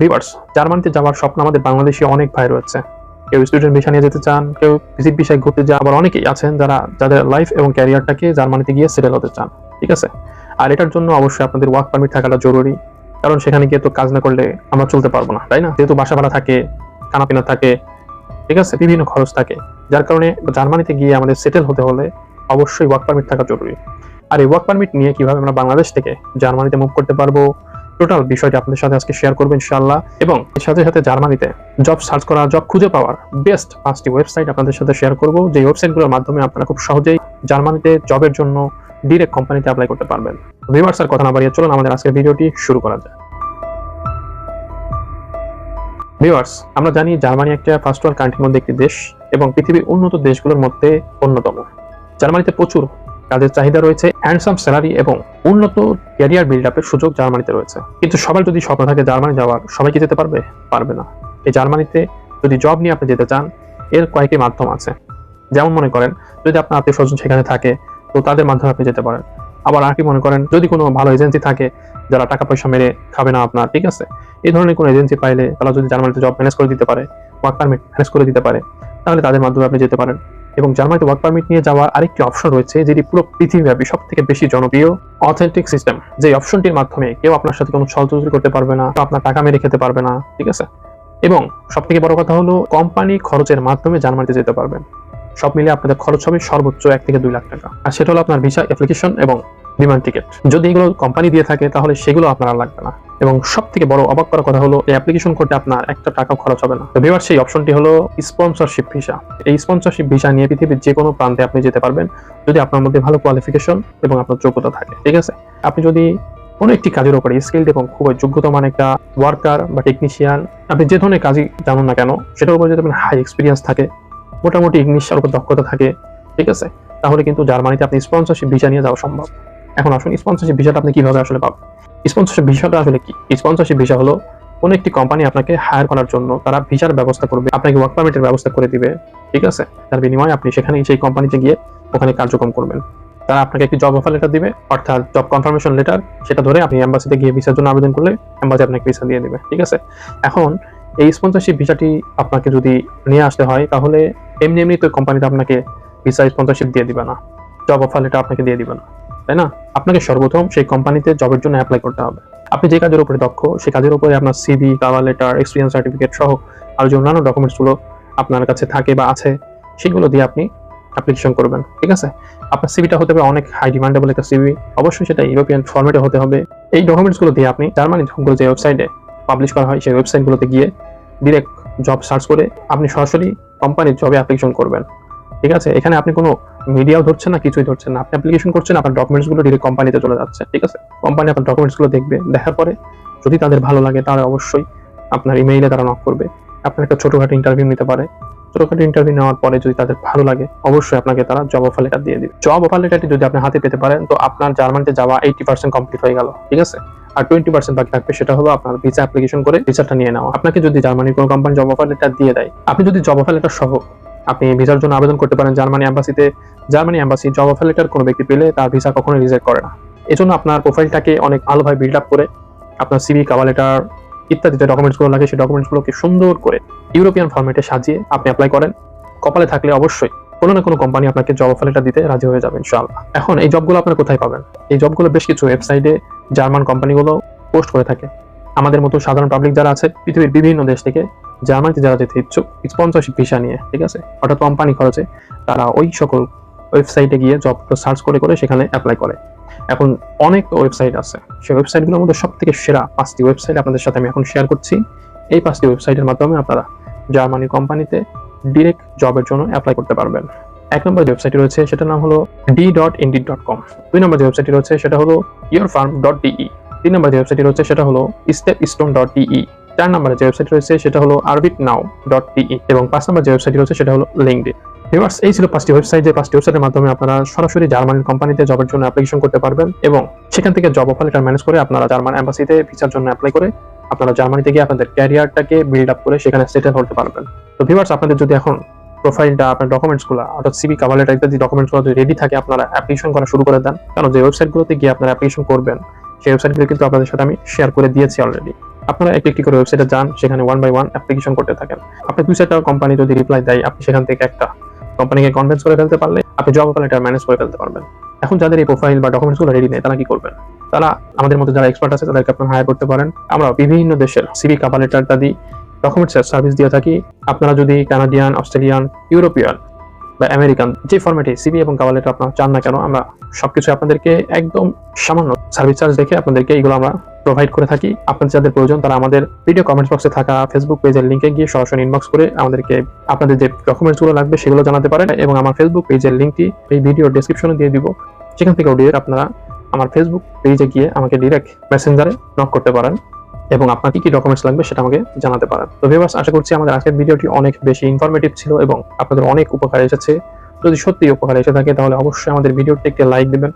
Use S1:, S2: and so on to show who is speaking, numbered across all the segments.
S1: Viewers জার্মানিতে যাওয়ার স্বপ্ন আমাদের বাংলাদেশে অনেক ভাই রয়েছে। কেউ স্টুডেন্ট ভিসা নিয়ে যেতে চান, কেউ ভিজিট বিষয় ঘুরতে যান আবার অনেকেই আছেন যারা যাদের লাইফ এবং ক্যারিয়ারটাকে জার্মানিতে গিয়ে সেটেল হতে চান, ঠিক আছে? আর এটার জন্য অবশ্যই আপনাদের ওয়ার্ক পারমিট থাকাটা জরুরি, কারণ সেখানে গিয়ে তো কাজ না করলে আমরা চলতে পারব না, তাই না? যেহেতু বাসা ভাড়া থাকে, খানাপিনা থাকে, ঠিক আছে? বিভিন্ন খরচ থাকে। যার কারণে জার্মানিতে গিয়ে আমাদের সেটেল হতে হলে অবশ্যই ওয়ার্ক পারমিট থাকা জরুরি। আর এই ওয়ার্ক পারমিট নিয়ে কীভাবে আমরা বাংলাদেশ থেকে জার্মানিতে মুভ করতে পারব টোটাল বিষয়টি আপনাদের সাথে আজকে শেয়ার করব ইনশাআল্লাহ। এবং এর সাথে সাথে জার্মানিতে জব সার্চ করা জব খুঁজে পাওয়ার বেস্ট পাঁচটি ওয়েবসাইট আপনাদের সাথে শেয়ার করব। যে ওয়েবসাইটগুলোর মাধ্যমে আপনারা খুব সহজেই জার্মানিতে জবের জন্য ডিরেক্ট কোম্পানিতে অ্যাপ্লাই করতে পারবেন। ভিউয়ার্স আর কথা না বাড়িয়ে চলুন, আমাদের আজকের ভিডিওটি শুরু করা যায় ভিউয়ার্স আমরা জানি জার্মানি একটা ফার্স্ট ওয়ার্ল্ড কান্ট্রির মধ্যে একটি দেশ এবং পৃথিবীর উন্নত দেশগুলোর মধ্যে অন্যতম। জার্মানিতে প্রচুর কাজের চাহিদা রয়েছে হ্যান্ডসাম স্যালারি এবং উন্নত ক্যারিয়ার বিল্ড আপের সুযোগ জার্মানিতে রয়েছে। কিন্তু সবার যদি স্বপ্ন থাকে জার্মানি যাওয়ার, সবাই কি যেতে পারবে? পারবে না। এই জার্মানিতে যদি জব নিয়ে আপনি যেতে চান, এর কয়েকটি মাধ্যম আছে। যেমন মনে করেন, যদি আপনার আত্মীয় স্বজন সেখানে থাকে, তো তাদের মাধ্যমে আপনি যেতে পারেন। আবার আর কি মনে করেন, যদি কোনো ভালো এজেন্সি থাকে, যারা টাকা পয়সা মেরে খাবে না আপনার, ঠিক আছে? এই ধরনের কোনো এজেন্সি পাইলে তারা যদি জার্মানিতে জব ম্যানেজ করে দিতে পারে ওয়ার্ক পারমিট ম্যানেজ করে দিতে পারে, তাহলে তাদের মাধ্যমে আপনি যেতে পারেন। এবং জার্মানিতে ওয়ার্ক পারমিট নিয়ে যাওয়ার আরেকটি অপশন রয়েছে, যেটি পুরো পৃথিবীব্যাপী সব থেকে বেশি জনপ্রিয় অথেন্টিক সিস্টেম যে অপশনটির মাধ্যমে কেউ আপনার সাথে কোনো ছলচুরি করতে পারবে না, আপনার টাকা মেরে খেতে পারবে না, ঠিক আছে? এবং সব থেকে বড় কথা হলো কোম্পানি খরচের মাধ্যমে জার্মানিতে যেতে পারবেন। সব মিলে আপনাদের খরচ হবে সর্বোচ্চ এক থেকে দুই লাখ টাকা। আর সেটা হলো আপনার ভিসা অ্যাপ্লিকেশন এবং বিমান টিকিট। যদি এগুলো কোম্পানি দিয়ে থাকে, তাহলে সেগুলো আপনার লাগবে না। এবং সব থেকে বড় অবাক করার কথা হলো, এই অ্যাপ্লিকেশন করতে আপনার একটা টাকা খরচ হবে না। তো বিবার সেই অপশনটি হলো স্পন্সরশিপ ভিসা এই স্পন্সরশিপ ভিসা নিয়ে পৃথিবীর যে কোনো প্রান্তে আপনি যেতে পারবেন, যদি আপনার মধ্যে ভালো কোয়ালিফিকেশন এবং আপনার যোগ্যতা থাকে। ঠিক আছে? আপনি যদি কোনো একটি কাজের উপরে স্কিল্ড এবং খুবই যোগ্যতমান একটা ওয়ার্কার বা টেকনিশিয়ান আপনি যে ধরনের কাজই জানুন না কেন, সেটার উপর যদি আপনার হাই এক্সপিরিয়েন্স থাকে, মোটামুটি ইংলিশের উপর দক্ষতা থাকে, ঠিক আছে? তাহলে কিন্তু জার্মানিতে আপনি স্পন্সরশিপ ভিসা নিয়ে যাওয়া সম্ভব। এখন আসুন স্পন্সরশিপ ভিসাটা আপনি কীভাবে আসলে পাবেন? স্পন্সরশিপ ভিসাটা আসলে কি? স্পন্সরশিপ ভিসা হলো কোন একটি কোম্পানি আপনাকে হায়ার করার জন্য তারা ভিসার ব্যবস্থা করবে, আপনাকে ওয়ার্ক পারমিটের ব্যবস্থা করে দিবে, ঠিক আছে? তার বিনিময়ে আপনি সেখানে সেই কোম্পানিতে গিয়ে ওখানে কার্যক্রম করবেন। তারা আপনাকে একটি জব অফার লেটার দিবে, অর্থাৎ জব কনফার্মেশন লেটার সেটা ধরে আপনি এম্বাসিতে গিয়ে ভিসার জন্য আবেদন করলে এম্বাসি আপনাকে ভিসা দিয়ে দিবে, ঠিক আছে? এখন এই স্পন্সরশিপ ভিসাটি আপনাকে যদি নিয়ে আসতে হয়, তাহলে এমনি এমনি তো কোম্পানিতে আপনাকে ভিসা স্পন্সরশিপ দিয়ে দিবে না জব অফার লেটার আপনাকে দিয়ে দিবে না। তাই না? আপনাকে সর্বপ্রথম সেই কোম্পানিতে জবের জন্য অ্যাপ্লাই করতে হবে। আপনি যে কাজের উপরে দক্ষ, সেই কাজের উপরে আপনার CV cover letter experience certificate সহ আর যে অন্যান্য ডকুমেন্টসগুলো আপনার কাছে থাকে বা আছে, সেগুলো দিয়ে আপনি অ্যাপ্লিকেশন করবেন, ঠিক আছে? আপনার সিভিটা হতে হবে অনেক হাই ডিমান্ডেবল একটা সিভি অবশ্যই সেটা ইউরোপিয়ান ফর্মেটে হতে হবে। এই ডকুমেন্টসগুলো দিয়ে আপনি জার্মানি জবগুলো যে ওয়েবসাইটে পাবলিশ করা হয়, সেই ওয়েবসাইটগুলোতে গিয়ে ডিরেক্ট জব সার্চ করে আপনি সরাসরি কোম্পানির জবে অ্যাপ্লিকেশন করবেন। ঠিক আছে? এখানে আপনি কোনো মিডিয়াও ধরছেন না, কিছুই ধরছেন না। আপনি অ্যাপ্লিকেশন করছেন, আপনার ডকুমেন্টসগুলো ডিরেক্ট কোম্পানিতে চলে যাচ্ছে, ঠিক আছে? কোম্পানি আপনার ডকুমেন্টসগুলো দেখবে, দেখার পরে যদি তাদের ভালো লাগে তাহলে অবশ্যই আপনার ইমেইলে তারা নক করবে। আপনার একটা ছোটখাটো ইন্টারভিউ নিতে পারে। ছোটখাটো ইন্টারভিউ নেওয়ার পরে যদি তাদের ভালো লাগে, অবশ্যই আপনাকে তারা জব অফার লেটার দিয়ে দিবে। জব অফার লেটারটি যদি আপনি হাতে পেতে পারেন, তো আপনার জার্মানিতে যাওয়া এইটি পার্সেন্ট কমপ্লিট হয়ে গেল, ঠিক আছে? আর টোয়েন্টি পার্সেন্ট বাকি থাকবে, সেটা হলো আপনার ভিসা অ্যাপ্লিকেশন করে ভিসাটা নিয়ে নেওয়া। আপনাকে যদি জার্মানির কোনো কোম্পানি জব অফার লেটার দিয়ে দেয়, আপনি যদি জব অফার লেটার সহ আপনি ভিসার জন্য আবেদন করতে পারেন জার্মানি অ্যাম্বাসিতে Germany embassy job offer letter কোনো ব্যক্তি পেলে তার ভিসা কখনোই রিজেক্ট করে না। এজন্য আপনার প্রোফাইলটাকে অনেক ভালোভাবে বিল্ড আপ করে, আপনার সিভি কাভার লেটার ইত্যাদি যে ডকুমেন্টসগুলো লাগে, সেই ডকুমেন্টসগুলোকে সুন্দর করে ইউরোপিয়ান ফরম্যাটে সাজিয়ে আপনি অ্যাপ্লাই করেন। কপালে থাকলে অবশ্যই কোনো না কোনো কোম্পানি আপনাকে জব অফার লেটার দিতে রাজি হয়ে যাবে ইনশাআল্লাহ। এখন এই জবগুলো আপনার কোথায় পাবেন? এই জবগুলো বেশ কিছু ওয়েবসাইটে জার্মান কোম্পানিগুলো পোস্ট করে থাকে। আমাদের মতো সাধারণ পাবলিক যারা আছে, পৃথিবীর বিভিন্ন দেশ থেকে জার্মানিতে যারা যেতে ইচ্ছুক স্পন্সরশিপ ভিসা নিয়ে, ঠিক আছে? অর্থাৎ কোম্পানি খরচে তারা ওই সকল ওয়েবসাইটে গিয়ে জব সার্চ করে করে সেখানে অ্যাপ্লাই করে। এখন অনেক ওয়েবসাইট আছে। সেই ওয়েবসাইটগুলোর মধ্যে সব থেকে সেরা পাঁচটি ওয়েবসাইট আপনাদের সাথে আমি এখন শেয়ার করছি। এই পাঁচটি ওয়েবসাইটের মাধ্যমে আপনারা জার্মানি কোম্পানিতে ডিরেক্ট জবের জন্য অ্যাপ্লাই করতে পারবেন। এক নম্বর ওয়েবসাইটটি রয়েছে, সেটার নাম হলো D dot indeed dot com দুই নম্বর যে ওয়েবসাইটটি রয়েছে, সেটা হলো ইয়োর ফার্ম ডট ডিই তিন নম্বর যে ওয়েবসাইটটি রয়েছে, সেটা হলো স্টেপ স্টোন ডট ডিই চার নম্বরে যে ওয়েবসাইট রয়েছে সেটা হলো আরবিট নাও ডট ডিই এবং পাঁচ নম্বর যে ওয়েবসাইট রয়েছে সেটা হলো লিঙ্কডিন ভিউয়ার্স এই ছিল পাঁচটি ওয়েবসাইট যে পাঁচটি ওয়েবসাইটের মাধ্যমে আপনারা সরাসরি জার্মানির কোম্পানিতে জবের জন্য অ্যাপ্লিকেশন করতে পারবেন এবং সেখান থেকে জব অফার লেটার ম্যানেজ করে আপনারা জার্মান অ্যাম্বাসিতে ভিসার জন্য অ্যাপ্লাই করে আপনারা জার্মানিতে গিয়ে আপনাদের ক্যারিয়ারটাকে বিল্ড আপ করে সেখানে সেটেল হতে পারবেন। তো ভিউয়ার্স আপনাদের যদি এখন প্রোফাইলটা আপনার ডকুমেন্টসগুলো অর্থাৎ সিবি কাভার লেটার ইত্যাদি ডকুমেন্টসগুলো যদি রেডি থাকে, আপনারা অ্যাপ্লিকেশন করা শুরু করে দেন। কারণ যে ওয়েবসাইটগুলোতে গিয়ে আপনারা অ্যাপ্লিকেশন করবেন, সেই ওয়েবসাইটগুলো কিন্তু আপনাদের সাথে আমি শেয়ার করে দিয়েছি অলরেডি আপনারা একটি একটি করে ওয়েবসাইটে যান, সেখানে ওয়ান বাই ওয়ান অ্যাপ্লিকেশন করতে থাকেন। আপনি দুই চারটা কোম্পানি যদি রিপ্লাই দেয়, আপনি সেখান থেকে একটা কোম্পানিকে কনভিন্স করে ফেলতে পারলে আপনি জব অফার ম্যানেজ করে ফেলতে পারবেন। এখন যাদের এই প্রোফাইল বা ডকুমেন্টসগুলো রেডি নেই, তারা কি করবেন? তারা আমাদের মধ্যে যারা এক্সপার্ট আছে, তাদেরকে আপনারা হায়ার করতে পারেন। আমরা বিভিন্ন দেশের সিভি কাভার লেটার ইত্যাদি ডকুমেন্টসের সার্ভিস দিয়ে থাকি। আপনারা যদি কানাডিয়ান অস্ট্রেলিয়ান ইউরোপিয়ান বা আমেরিকান যে ফরম্যাটে সিবি এবং কাভার লেটার আপনারা চান না কেন, আমরা সবকিছু আপনাদেরকে একদম সামান্য সার্ভিস চার্জ দেখে আপনাদেরকে এগুলো আমরা প্রোভাইড করে থাকি। আপনাদের যাদের প্রয়োজন, তারা আমাদের ভিডিও কমেন্টস বক্সে থাকা ফেসবুক পেজের লিঙ্কে গিয়ে সরাসরি ইনবক্স করে আমাদেরকে আপনাদের যে ডকুমেন্টসগুলো লাগবে সেগুলো জানাতে পারেন এবং আমার ফেসবুক পেজের লিঙ্কটি এই ভিডিও ডিসক্রিপশনে দিয়ে দিব। সেখান থেকে ডিরেক্ট আপনারা আমার ফেসবুক পেজে গিয়ে আমাকে ডিরেক্ট মেসেঞ্জারে নক করতে পারেন। এবং আপনার কি কি ডকুমেন্টস লাগবে সেটা আমাকে জানাতে পারেন। তো ভিউয়ার্স আশা করছি আমাদের আজকের ভিডিওটি অনেক বেশি ইনফরমেটিভ ছিল এবং আপনাদের অনেক উপকার এসেছে। যদি সত্যি উপকার এসে থাকে, তাহলে অবশ্যই আমাদের ভিডিওটি একটি লাইক দিবেন।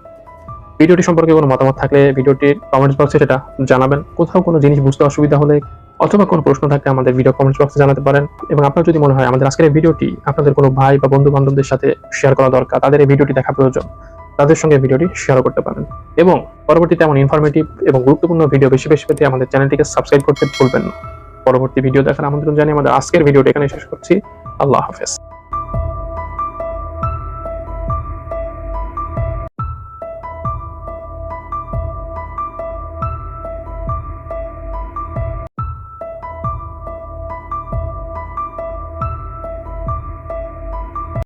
S1: ভিডিওটি সম্পর্কে কোনো মতামত থাকলে ভিডিওটির কমেন্টস বক্সে সেটা জানাবেন। কোথাও কোনো জিনিস বুঝতে অসুবিধা হলে অথবা কোনো প্রশ্ন থাকলে আমাদের ভিডিও কমেন্টস বক্সে জানাতে পারেন। এবং আপনার যদি মনে হয় আমাদের আজকের ভিডিওটি আপনাদের কোনো ভাই বা বন্ধু বান্ধবদের সাথে শেয়ার করা দরকার, তাদের এই ভিডিওটি দেখা প্রয়োজন। তাদের সঙ্গে ভিডিওটি শেয়ার করতে পারেন। এবং পরবর্তীতে এমন ইনফরমেটিভ এবং গুরুত্বপূর্ণ ভিডিও বেশি বেশি পেতে আমাদের চ্যানেলটিকে সাবস্ক্রাইব করতে ভুলবেন না। পরবর্তী ভিডিও দেখার আমন্ত্রণ জানিয়ে আমাদের আজকের ভিডিওটি এখানে শেষ করছি। আল্লাহ হাফেজ।